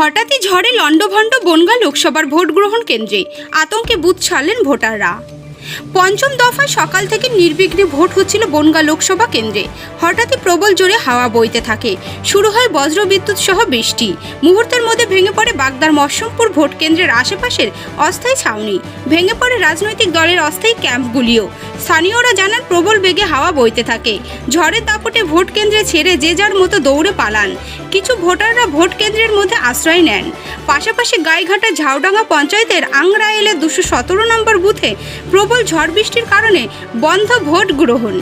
হঠাৎই ঝড়ে লণ্ডভণ্ড বনগা লোকসভার ভোট গ্রহণ কেন্দ্রে আতঙ্কে বুথ ছাড়লেন ভোটাররা। পঞ্চম দফায় সকাল থেকে নির্বিঘ্নে ভোট হচ্ছিল বনগা লোকসভা কেন্দ্রে। হঠাৎই প্রবল জোরে হাওয়া বইতে থাকে। শুরু হয় বজ্রবিদ্যুৎ সহ বৃষ্টি। মুহূর্তের মধ্যে ভেঙে পড়ে বাগদার মশমপুর ভোট কেন্দ্রের আশেপাশের অস্থায়ী ছাউনি। ভেঙে পড়ে রাজনৈতিক দলের অস্থায়ী ক্যাম্পগুলিও। স্থানীয়রা জানান, প্রবল বেগে হাওয়া বইতে থাকে। ঝড়ের দাপটে ভোট কেন্দ্রে ছেড়ে যে যার মতো দৌড়ে পালান। কিছু ভোটাররা ভোট কেন্দ্রের মধ্যে আশ্রয় নেন। পাশাপাশি গাইঘাটা ঝাউডাঙ্গা পঞ্চায়েতের আংরাইলের দুশো সতেরো নম্বর বুথে প্রবল ঝড় বৃষ্টির কারণে বন্ধ ভোট গ্রহণ।